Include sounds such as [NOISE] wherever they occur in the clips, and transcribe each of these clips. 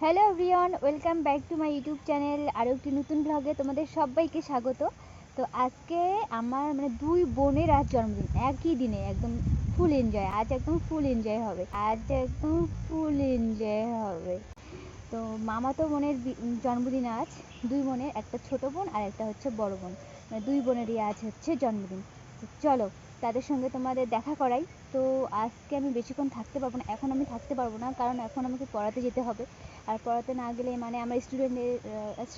Hello everyone welcome back to my YouTube channel আরও একটি নতুন ব্লগে তোমাদের সবাইকে স্বাগত। তো আজকে আমার মানে দুই বোনের আজ জন্মদিন। একই দিনে, একদম ফুল এনজয় আজ একদম ফুল এনজয় হবে। আজ একদম ফুল এনজয় হবে। তো মামাতো বোনের জন্মদিন আজ। দুই বোনের, একটা ছোট বোন আর একটা হচ্ছে বড় বোন। মানে দুই বোনেরই আজ হচ্ছে জন্মদিন। চলো তাদের সঙ্গে তোমাদের দেখা করাই। তো আজকে আমি বেশিক্ষণ থাকতে পারব না। এখন আমি থাকতে পারব না, কারণ এখন আমাকে পড়াতে যেতে হবে। আর পড়াতে না গেলে মানে আমার স্টুডেন্টের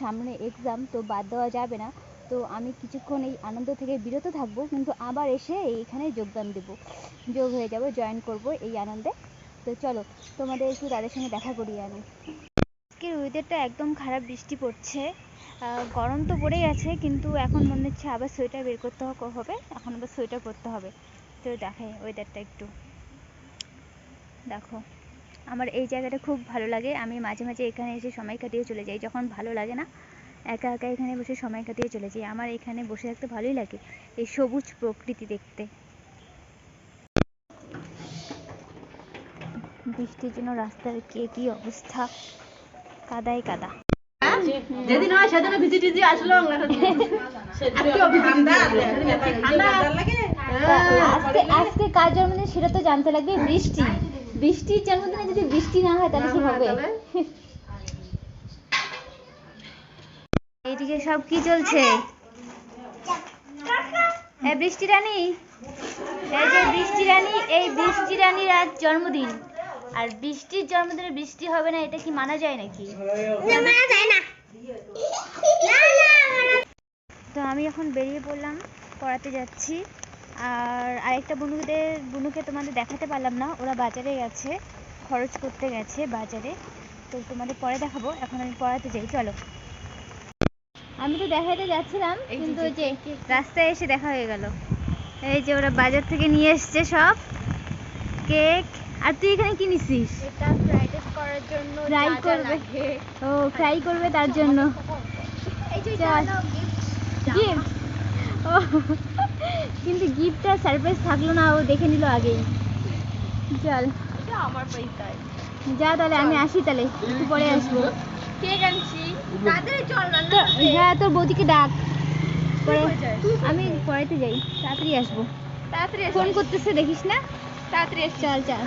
সামনে এক্সাম তো বাদ দেওয়া যাবে না। তো আমি কিছুক্ষণ এই আনন্দ থেকে বিরত থাকব, কিন্তু আবার এসে এইখানে যোগদান দেবো। যোগ হয়ে যাব জয়েন করব এই আনন্দে। তো চলো, তোমাদের একটু তাদের সঙ্গে দেখা করিয়ে আনি আজকের ওয়েদারটা একদম খারাপ, বৃষ্টি পড়ছে। গরম তো পড়ে গেছে কিন্তু এখন মনে হচ্ছে আবার সোয়েটার বের করতে হবে। এখন আবার সোয়েটার পরতে হবে। তো দেখাই ওয়েদারটা একটু। দেখো, আমার এই জায়গাটা খুব ভালো লাগে। আমি মাঝে মাঝে এখানে এসে সময় কাটিয়ে চলে যাই। যখন ভালো লাগে না, একা একা এখানে বসে সময় কাটিয়ে চলে যাই। আমার এখানে বসে থাকতে ভালোই লাগে, এই সবুজ প্রকৃতি দেখতে। বৃষ্টির জন্য রাস্তার কে, কি অবস্থা? কাদায় কাদা। যেদিন হয় সেদিন ভিজি টিজি আসলো আজকে আজকে কার জন্মদিন সেটা তো জানতে লাগবে বৃষ্টি। বৃষ্টির জন্মদিনে যদি বৃষ্টি না হয় তাহলে কি হবে? এইদিকে সব কি চলছে? হ্যাঁ বৃষ্টি রানী এই যে বৃষ্টি রানী এই বৃষ্টি রানীর আজ জন্মদিন। আর বৃষ্টির জন্মদিনে বৃষ্টি হবে না এটা কি মানা যায় নাকি? তো আমি এখন বেরিয়ে পড়লাম পড়াতে যাচ্ছি। আর আরেকটা বন্ধুদের বন্ধুকে তোমাদের দেখাতে পারলাম না ওরা বাজারে গেছে খরচ করতে গেছে বাজারে। তো তোমাদের পরে দেখাবো এখন আমি পড়াতে যাই চলো। আমি তো দেখাতে যাচ্ছিলাম কিন্তু ওই যে। রাস্তায় এসে দেখা হয়ে গেল। এই যে ওরা বাজার থেকে নিয়ে এসছে সব। কেক আর তুই এখানে কি নিছিস? এটা ফ্রাইড রাইস করার জন্য ফ্রাই করবে? ও ফ্রাই করবে তার জন্য। এই যে। গিফট ও কিন্তু গিফটটা সারপ্রাইজ থাকল না ও দেখে নিল আগেই। চল। এটা আমার পয়সায় যা তাহলে আমি আসি তাহলে একটু পরে আসব। কেক আনছি তাড়াতাড়ি চল রান্না হ্যাঁ তোর বৌদিকে ডাক। পরে আমি পড়াইতে যাই। তাড়াতাড়ি আসব। তাড়াতাড়ি ফোন করতেছে দেখিস না? তাড়াতাড়ি চল চল।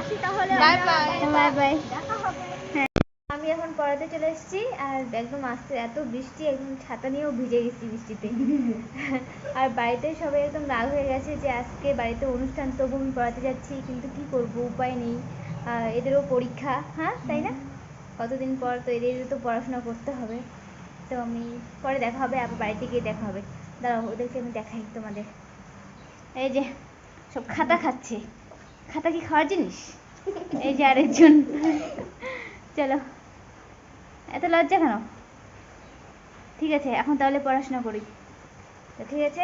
Bye bye. Bye bye. আমি এখন পড়াতে চলে এসেছি আর একদম আসতে এত বৃষ্টি একদম ছাতা নিয়েও ভিজে গেছি বৃষ্টিতে। আর বাড়িতে সবাই একদম রাগ হয়ে গেছে যে আজকে বাড়িতে অনুষ্ঠান তবু আমি পড়াতে যাচ্ছি কিন্তু কি করব উপায় নেই। এদেরও পরীক্ষা হ্যাঁ তাই না? কতদিন পর তো এদেরও তো পড়াশোনা করতে হবে। তো আমি পরে দেখা হবে আবার বাড়িতে গিয়ে দেখা হবে। দাঁড়াও ওদেরকে আমি দেখাই তোমাদের। এই যে সব খাতা খাচ্ছে। খাতা কি খাওয়ার জিনিস? এই যে আরেকজন। চলো। এত লজ্জা কেন? ঠিক আছে, এখন তাহলে পড়াশোনা করি। ঠিক আছে,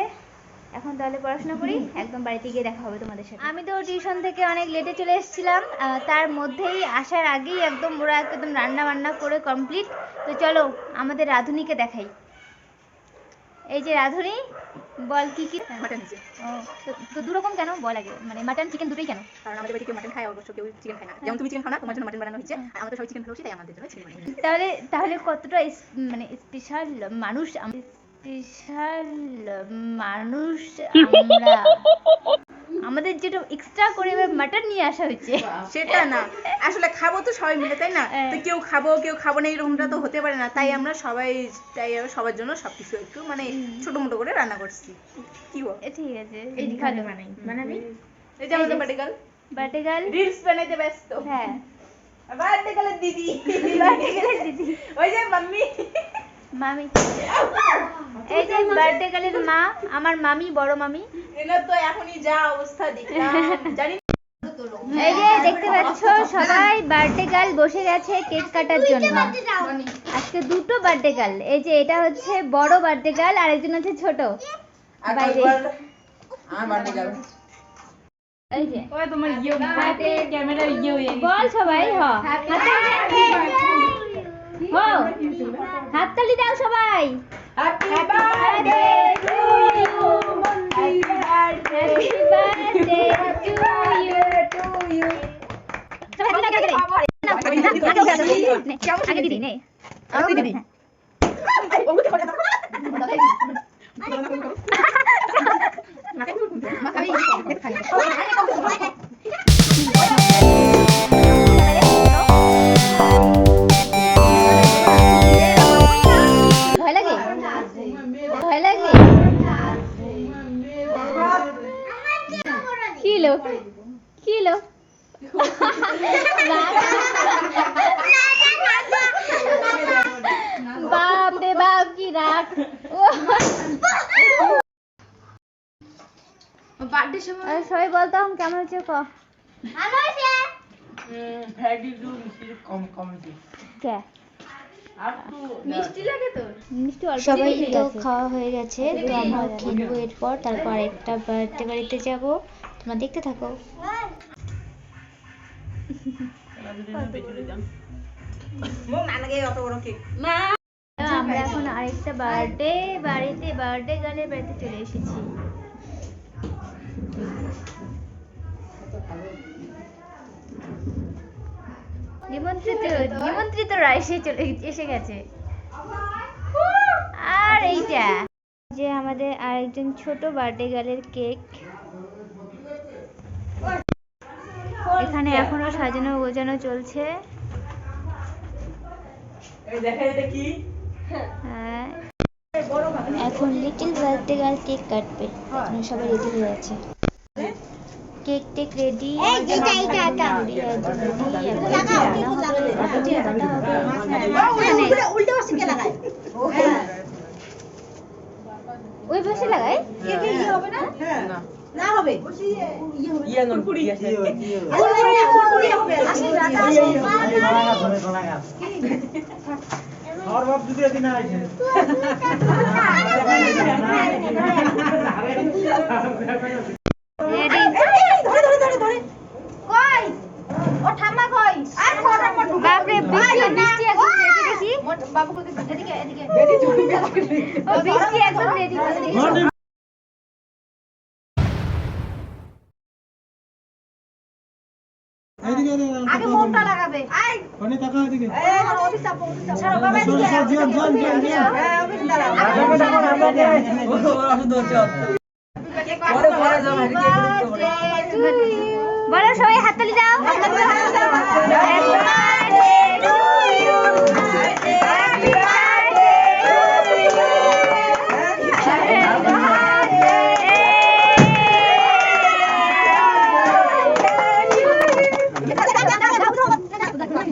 এখন তাহলে পড়াশোনা করি, একদম বাড়িতে গিয়ে দেখা হবে তোমাদের সাথে। আমি তো টিউশন থেকে অনেক লেটে চলে এসেছিলাম তার মধ্যেই আসার আগেই একদম ওরা একদম রান্না বান্না করে কমপ্লিট তো চলো, আমাদের রাধুনিকে দেখাই। এই যে রাধুনি বল কি কি? মাটন নিচে ও তো- দু রকম কেন বল আগে? মানে মাটন চিকেন দুটোই কেন? কারণ আমাদের বাড়িতে কেউ মাটন খায় অবশ্য কেউ চিকেন খায় না। যেমন তুমি চিকেন খাও না তোমার জন্য মাটন বানানো হয়েছে। আর তো সবাই চিকেন ভালোবাসি তাই আমাদের জন্য চিকেন তাহলে তাহলে কতটা মানে স্পেশাল মানুষ স্পেশাল মানুষ আমরা? আমাদের যেটা এক্সট্রা করে এবার মাটন নিয়ে আসা হয়েছে সেটা না। আসলে খাব তো সবাই মিলে তাই না? হ্যাঁ। তো কেউ খাব কেউ খাব না এরকমটা তো হতে পারে না। তাই আমরা সবাই তাই আমরা সবার জন্য সবকিছু একটু মানে ছোট মোটো করে রান্না করছি। কি বল? ঠিক আছে। এই ভালো বানাই। বানাবি? এই যে আমাদের বাটিকাল বাটেগাল। রিলস বানাইতে ব্যস্ত। হ্যাঁ। বাটিকালের দিদি। বাটেগালের দিদি। ওই যে মাম্মি। মামি। এই যে বার্থডে মা আমার মামি বড় মামি। এনার তো এখনই যা অবস্থা দেখলাম। জানি এই যে দেখতে পাচ্ছ সবাই বার্থডে গার্ল বসে গেছে কেক কাটার জন্য। আজকে দুটো বার্থডে গার্ল এই যে এটা হচ্ছে বড় বার্থডে গার্ল আর একজন হচ্ছে ছোট। বাইরে এই যে। ওই তোমার ইয়ে ক্যামেরা ইয়ে হয়ে বল সবাই হ। হাততালি দাও সবাই। Happy birthday to you. Happy birthday to you. সবাই হাততালি দাও, হাততালি দাও। নে, আগে দিদি নে আমি দিদি বার্থডে সময়। সবাই বলতো আম কেমন হচ্ছে ক? কে? মিষ্টি লাগে তো। মিষ্টি অল্প সবাই তো খাওয়া হয়ে গেছে তো আমরা খেয়ে নেব এরপর তারপর একটা বার্থডে বাড়িতে যাব। তোমরা দেখতে থাকো। না লাগে অত বড় কেক। আমরা এখন আরেকটা বার্থডে বাড়িতে বার্থডে গার্লের বাড়িতে চলে এসেছি। নিমন্ত্রিত নিমন্ত্রিতরা এসে চলে এসে গেছে। আর এইটা যে আমাদের আরেকজন ছোট বার্থডে গার্লের কেক। এখানে এখনও সাজানো গোছানো চলছে। হ্যাঁ এখন লিটিল বার্থডে গার্ল কেক কাটবে এখন সবাই রেডি হয়ে আছে কেক টেক রেডি ওই বসে হবে না না হবে হবে আমার বাপ যদি এদিন আগে মোমটা লাগাবে। আয়। কোনে তাকাও এদিকে। এই অফিস বলো সবাই হাততালি দাও।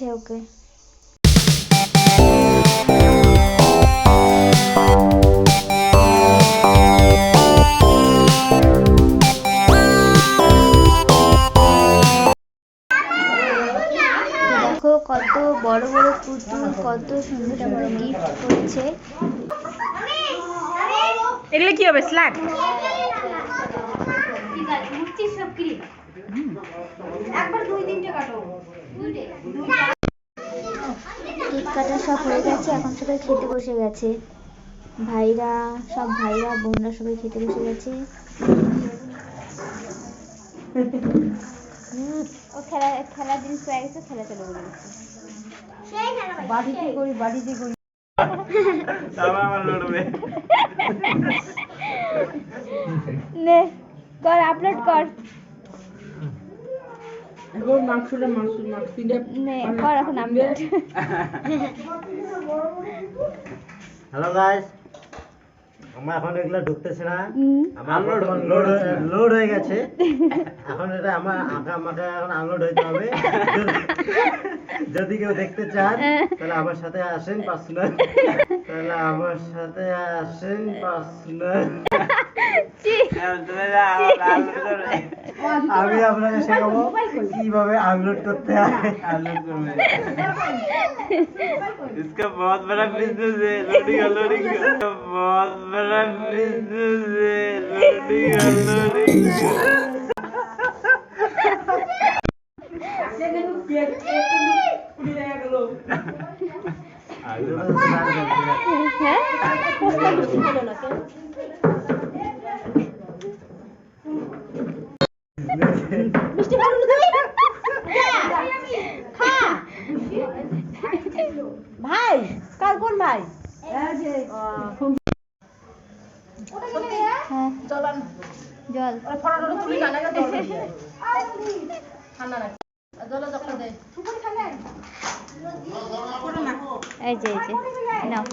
লাগছে ওকে। দেখো কত বড় বড় পুতুল কত সুন্দর সুন্দর গিফট করছে। এগুলো কি হবে স্ল্যাট একবার দুই কাটো। সব হয়ে গেছে এখন সবাই খেতে বসে গেছে। ভাইরা সব ভাইরা বোনরা সবাই খেতে বসে গেছে। ও খেলা খেলার জিনিস পেয়ে গেছে খেলা চলে বলে গেছে। নে কর আপলোড কর। নে কর এখন আপলোড হ্যালো গাইস আমরা এখন এগুলো ঢুকতেছে না। আমার লোড লোড হয়ে গেছে। এখন এটা আমার আঁকা আমাকে এখন আনলোড হইতে হবে। যদি- যদি কেউ দেখতে চান তাহলে আমার সাথে আসেন পার্সোনাল। তাহলে আমার সাথে আসেন পার্সোনাল। আমি আপনাকে শেখাবো কিভাবে আপলোড করতে হয় আপলোড করবে इसका बहुत बड़ा बिजनेस है लोडिंग अनलोडिंग का बहुत बड़ा बिजनेस है लोडिंग अनलोडिंग ভাই কার কোন ভাই? হ্যাঁ। জল। ফটোটা তুলি না না ঠান্ডা না। জল যখন দেয় এই যে এই যে। নাও।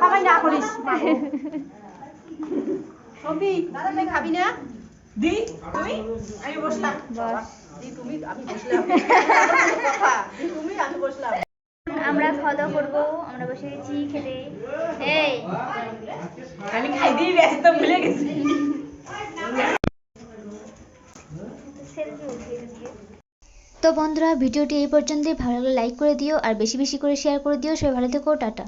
খাবাই না করিস। সবি দাদা খাবি না? দি। তুমি? আমি বসলাম। বস। দি তুমি আমি বসলাম। [LAUGHS] কথা। দি তুমি আমি বসলাম। আমরা খাওয়া দাওয়া করব আমরা বসে গেছি খেতে। এই। আমি খাই দিই ব্যস্ত ভুলে গেছি। তো বন্ধুরা ভিডিওটি এই পর্যন্তই। ভালো লাগলে লাইক করে দিও আর বেশি বেশি করে শেয়ার করে দিও। সবাই ভালো থেকো টাটা।